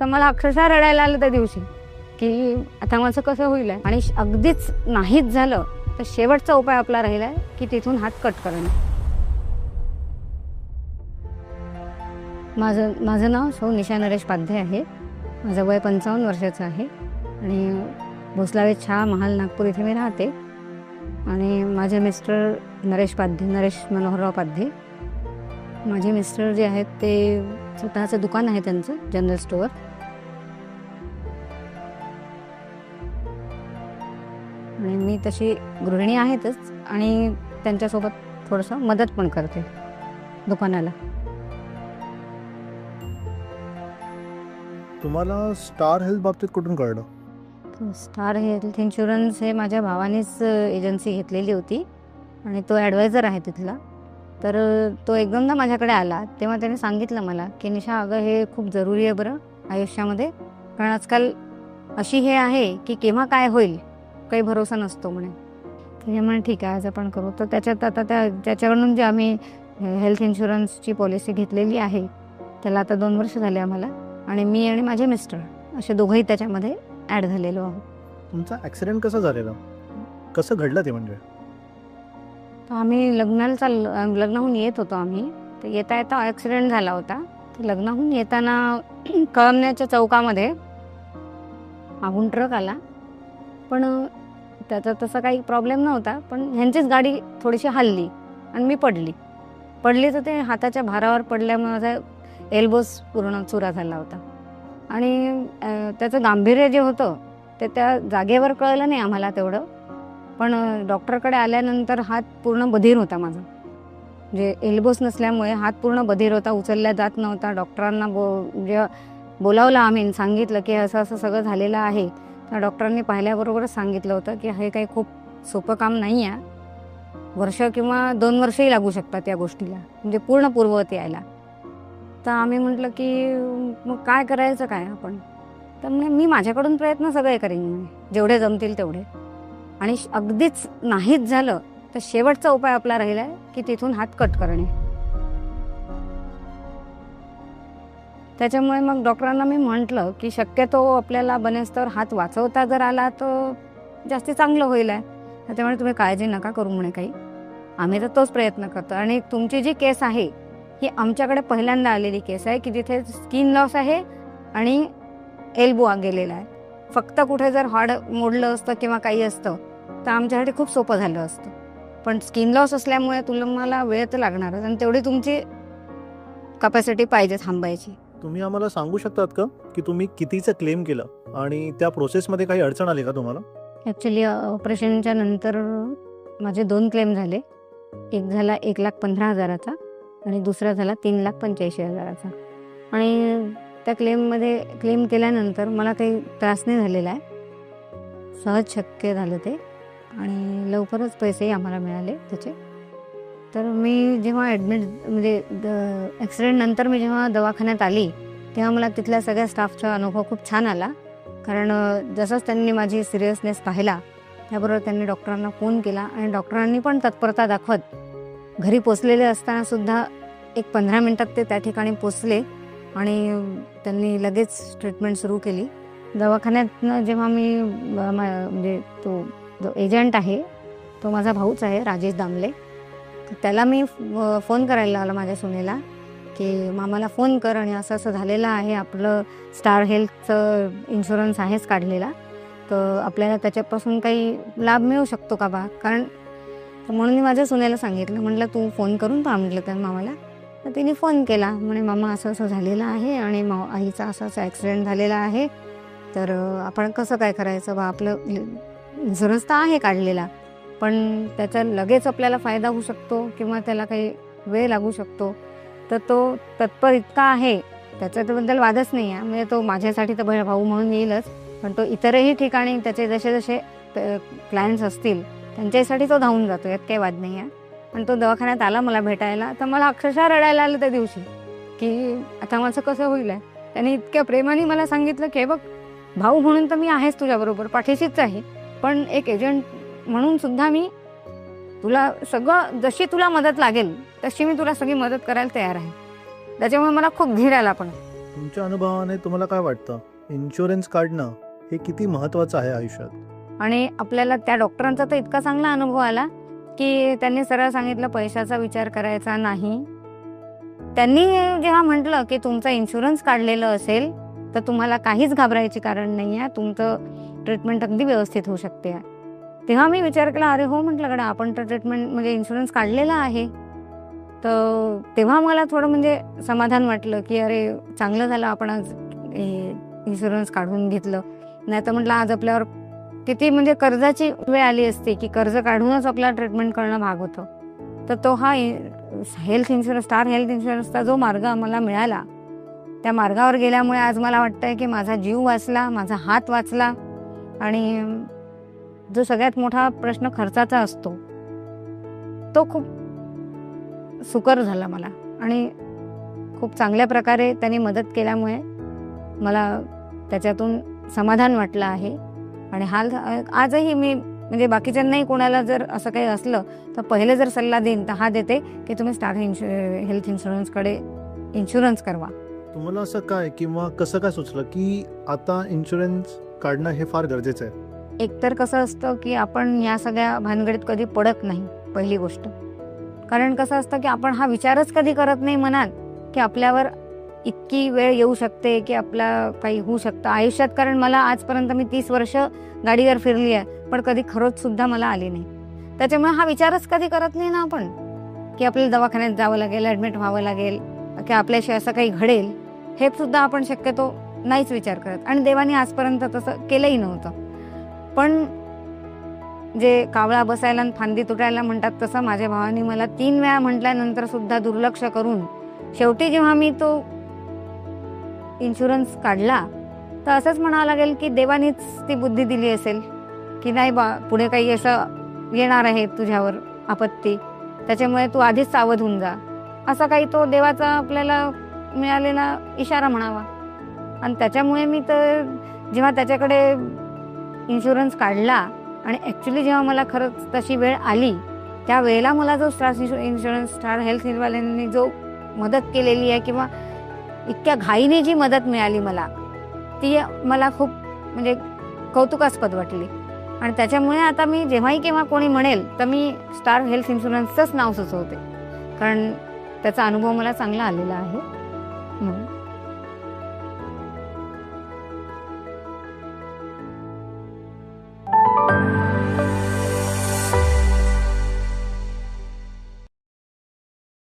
तर मला अक्षरशः रडायला आलं त्या दिवशी की आता माझं कसं होईल? आहे? आणि श- अगदीच नाहीच झालं तर शेवटचा उपाय आपला राहिला आहे की तिथून हात कट करणं. माझं माझं नाव सौ निशा नरेश पाध्ये आहे. माझं वय पंचावन्न वर्षाचं आहे. आणि भोसलावे छा महाल नागपूर इथे मी राहते. आणि माझे मिस्टर नरेश पाध्ये नरेश मनोहरराव पाध्ये माझे मिस्टर जे आहेत ते स्वतःचं दुकान आहे त्यांचं जनरल स्टोअर. मी तशी गृहिणी आहेतच आणि त्यांच्यासोबत थोडंसं मदत पण करते दुकानाला. तुम्हाला स्टार हेल्थ बाबतीत कुठून कळलं? स्टार हेल्थ इन्शुरन्स हे माझ्या भावानेच एजन्सी घेतलेली होती आणि तो ॲडवायझर आहे तिथला. तर तो एकदमदा माझ्याकडे आला. तेव्हा त्याने सांगितलं मला की निशा अगं हे खूप जरुरी आहे बरं आयुष्यामध्ये. कारण आजकाल अशी हे आहे की केव्हा काय होईल काही भरोसा नसतो म्हणे. त्याच्यामुळे ठीक आहे आज आपण करू. तर त्याच्यात आता त्या त्याच्याकडून जे आम्ही हेल्थ इन्शुरन्सची पॉलिसी घेतलेली आहे त्याला आता दोन वर्ष झाले आम्हाला. आणि मी आणि माझे मिस्टर असे दोघंही त्याच्यामध्ये ॲड झालेलो आहोत. तुमचा ॲक्सिडेंट कसा झालेला? कसं घडलं ते म्हणजे? तर आम्ही लग्नाला चाललो अं, लग्नाहून येत होतो आम्ही. तर येता येता ॲक्सिडेंट झाला होता. तर लग्नाहून येताना कळमण्याच्या चौकामध्ये मागून ट्रक आला. पण त्याचा तसा काही प्रॉब्लेम नव्हता पण ह्यांचीच गाडी थोडीशी हलली आणि मी पडली. पडली तर ते हाताच्या भारावर पडल्यामुळे माझा एल्बोस पूर्ण चुरा झाला होता. आणि त्याचं गांभीर्य जे होतं ते त्या जागेवर कळलं नाही आम्हाला तेवढं. पण डॉक्टरकडे आल्यानंतर हात पूर्ण बधीर होता माझा. म्हणजे एल्बोस नसल्यामुळे हात पूर्ण बधीर होता उचलल्या जात नव्हता. डॉक्टरांना बो म्हणजे बोलावलं आम्ही सांगितलं की असं असं सगळं झालेलं आहे. डॉक्टरांनी पाहिल्याबरोबरच सांगितलं होतं की हे काही खूप सोपं काम नाही आहे वर्ष किंवा दोन वर्षही लागू शकतात या गोष्टीला. म्हणजे पूर्ण पूर्ववत यायला. तर आम्ही म्हटलं की मग काय करायचं काय आपण? तर म्हणे मी माझ्याकडून प्रयत्न सगळे करेन जेवढे जमतील तेवढे. आणि श- अगदीच नाहीच झालं तर शेवटचा उपाय आपला राहिला आहे की तिथून हात कट करणे. त्याच्यामुळे मग डॉक्टरांना मी म्हटलं की शक्यतो आपल्याला बनेस्तवर हात वाचवता जर आला तर जास्ती चांगलं होईल आहे. त्याच्यामुळे तुम्ही काळजी नका करू म्हणे काही. आम्ही तर तोच प्रयत्न करतो. आणि तुमची जी केस आहे ही आमच्याकडे पहिल्यांदा आलेली केस आहे की जिथे स्किन लॉस आहे आणि एल्बो गेलेला आहे. फक्त कुठे जर हाड मोडलं असतं किंवा काही असतं तर आमच्यासाठी खूप सोपं झालं असतं. पण स्किन लॉस असल्यामुळे तुला मला वेळ तर लागणारच आणि तेवढी तुमची कपॅसिटी पाहिजे थांबायची. तुम्ही आम्हाला सांगू शकतात का की तुम्ही कितीचं क्लेम केलं? आणि त्या प्रोसेसमध्ये काही अडचण आली का तुम्हाला? ॲक्च्युली ऑपरेशनच्या नंतर माझे दोन क्लेम झाले. एक झाला एक लाख पंधरा हजाराचा आणि दुसरा झाला तीन लाख पंच्याऐंशी हजाराचा. आणि त्या क्लेममध्ये क्लेम केल्यानंतर मला काही त्रास नाही झालेला आहे. सहज शक्य झालं ते. आणि लवकरच पैसेही आम्हाला मिळाले त्याचे. तर मी जेव्हा ॲडमिट म्हणजे द ॲक्सिडेंटनंतर मी जेव्हा दवाखान्यात आली तेव्हा मला तिथल्या सगळ्या स्टाफचा अनुभव खूप छान आला. कारण जसंच त्यांनी माझी सिरियसनेस पाहिला त्याबरोबर त्यांनी डॉक्टरांना फोन केला आणि डॉक्टरांनी पण तत्परता दाखवत घरी पोचलेले असतानासुद्धा एक पंधरा मिनटात ते त्या ठिकाणी पोचले आणि त्यांनी लगेच ट्रीटमेंट सुरू केली. दवाखान्यातनं जेव्हा मी मा- म्हणजे तो जो एजंट आहे तो माझा भाऊच आहे राजेश दामले. तर त्याला मी फोन करायला लावला माझ्या सुनेला की मामाला फोन कर आणि असं असं झालेलं आहे आपलं स्टार हेल्थचं इन्शुरन्स आहेच काढलेला. तर आपल्याला त्याच्यापासून काही लाभ मिळू शकतो का बा? कारण तर म्हणून मी माझ्या सुनेला सांगितलं म्हटलं तू फोन करून पहा म्हटलं त्या मामाला. तर तिने फोन केला म्हणे मामा असं असं झालेलं आहे आणि मा आईचा असा असा ॲक्सिडेंट झालेला आहे. तर आपण कसं काय करायचं बा? आपलं इन्शुरन्स तर आहे काढलेला. पण त्याचा लगेच आपल्याला फायदा होऊ शकतो किंवा त्याला काही वेळ लागू शकतो. तर तो तत्पर इतका आहे त्याच्याबद्दल वादच नाही आहे म्हणजे तो माझ्यासाठी तर भाऊ म्हणून येईलच पण तो इतरही ठिकाणी त्याचे जसे जसे क्लायंट्स असतील त्यांच्यासाठी तो धावून जातो यात काही वाद नाही आहे पण तो दवाखान्यात आला मला भेटायला तर मला अक्षरशः रडायला आलं त्या दिवशी की आता माझं कसं होईल? आहे त्याने इतक्या प्रेमाने मला सांगितलं की बघ भाऊ म्हणून तर मी आहेच तुझ्याबरोबर पाठीशीच आहे. पण एक एजंट म्हणून सुद्धा मी तुला सगळं जशी तुला मदत लागेल तशी मी तुला सगळी मदत करायला तयार आहे. त्याच्यामुळे मला खूप धीर आला पण. तुमच्या अनुभवाने तुम्हाला काय वाटतं? इन्शुरन्स काढणं हे किती महत्वाचं आहे आयुष्यात? आणि आपल्याला त्या डॉक्टरांचा तर इतका चांगला अनुभव आला की त्यांनी सरळ सांगितलं पैशाचा विचार करायचा नाही. त्यांनी जेव्हा म्हटलं की तुमचा इन्शुरन्स काढलेलं असेल तर तुम्हाला काहीच घाबरायची कारण नाही आहे तुमचं ट्रीटमेंट अगदी व्यवस्थित होऊ शकते. तेव्हा मी विचार केला अरे हो म्हटलं कडे आपण तर ट्रीटमेंट म्हणजे इन्शुरन्स काढलेला आहे. तर तेव्हा मला थोडं म्हणजे समाधान वाटलं की अरे चांगलं झालं आपण आज इन्शुरन्स काढून घेतलं. नाही तर म्हटलं आज आपल्यावर किती म्हणजे कर्जाची वेळ आली असते की कर्ज काढूनच आपल्याला ट्रीटमेंट करणं भाग होतं. तर तो हा हेल्थ इन्शुरन्स स्टार हेल्थ इन्शुरन्सचा जो मार्ग आम्हाला मिळाला त्या मार्गावर गेल्यामुळे आज मला वाटतंय की माझा जीव वाचला माझा हात वाचला आणि जो सगळ्यात मोठा प्रश्न खर्चाचा असतो तो खूप सुकर झाला मला. आणि खूप चांगल्या प्रकारे त्यांनी मदत केल्यामुळे मला त्याच्यातून समाधान वाटलं आहे. आणि हाल आजही मी म्हणजे बाकीच्यांनाही कोणाला जर असं काही असलं तर पहिले जर सल्ला देईन तर हा देते की तुम्ही स्टार इन्शु हेल्थ इन्शुरन्सकडे इन्शुरन्स करवा. तुम्हाला असं काय किंवा कसं काय सुचलं की आता इन्शुरन्स काढणं हे फार गरजेचं आहे? एकतर कसं असतं की आपण या सगळ्या भानगडीत कधी पडत नाही पहिली गोष्ट. कारण कसं असतं की आपण हा विचारच कधी करत नाही मनात की आपल्यावर इतकी वेळ येऊ शकते की आपला काही होऊ शकतं आयुष्यात. कारण मला आजपर्यंत मी तीस वर्ष गाडीवर फिरली आहे पण कधी खरोच सुद्धा मला आली नाही. त्याच्यामुळे हा विचारच कधी करत नाही ना आपण की आपल्याला दवाखान्यात जावं लागेल ॲडमिट व्हावं लागेल की आपल्याशी असं काही घडेल हे सुद्धा आपण शक्यतो नाहीच विचार करत. आणि देवाने आजपर्यंत तसं केलंही नव्हतं. पण जे कावळा बसायला आणि फांदी तुटायला म्हणतात तसं माझ्या भावाने मला तीन वेळा म्हटल्यानंतर सुद्धा दुर्लक्ष करून शेवटी जेव्हा मी तो इन्शुरन्स काढला तर असंच म्हणावं लागेल की देवानीच ती बुद्धी दिली असेल की नाही बा पुढे काही असं येणार आहे तुझ्यावर आपत्ती त्याच्यामुळे तू आधीच सावध होऊन जा. असा काही तो देवाचा आपल्याला मिळालेला इशारा म्हणावा. आणि त्याच्यामुळे मी तर जेव्हा त्याच्याकडे इन्शुरन्स काढला आणि ॲक्च्युली जेव्हा मला खरंच तशी वेळ आली त्या वेळेला मला जो स्टार इन्शुरन्स स्टार हेल्थ वाल्यांनी जो मदत केलेली आहे किंवा इतक्या घाईने जी मदत मिळाली मला ती मला खूप म्हणजे कौतुकास्पद वाटली. आणि त्याच्यामुळे आता मी जेव्हाही केव्हा कोणी म्हणेल तर मी स्टार हेल्थ इन्शुरन्सचंच नाव सुचवते. कारण त्याचा अनुभव मला चांगला आलेला आहे. म्हणून.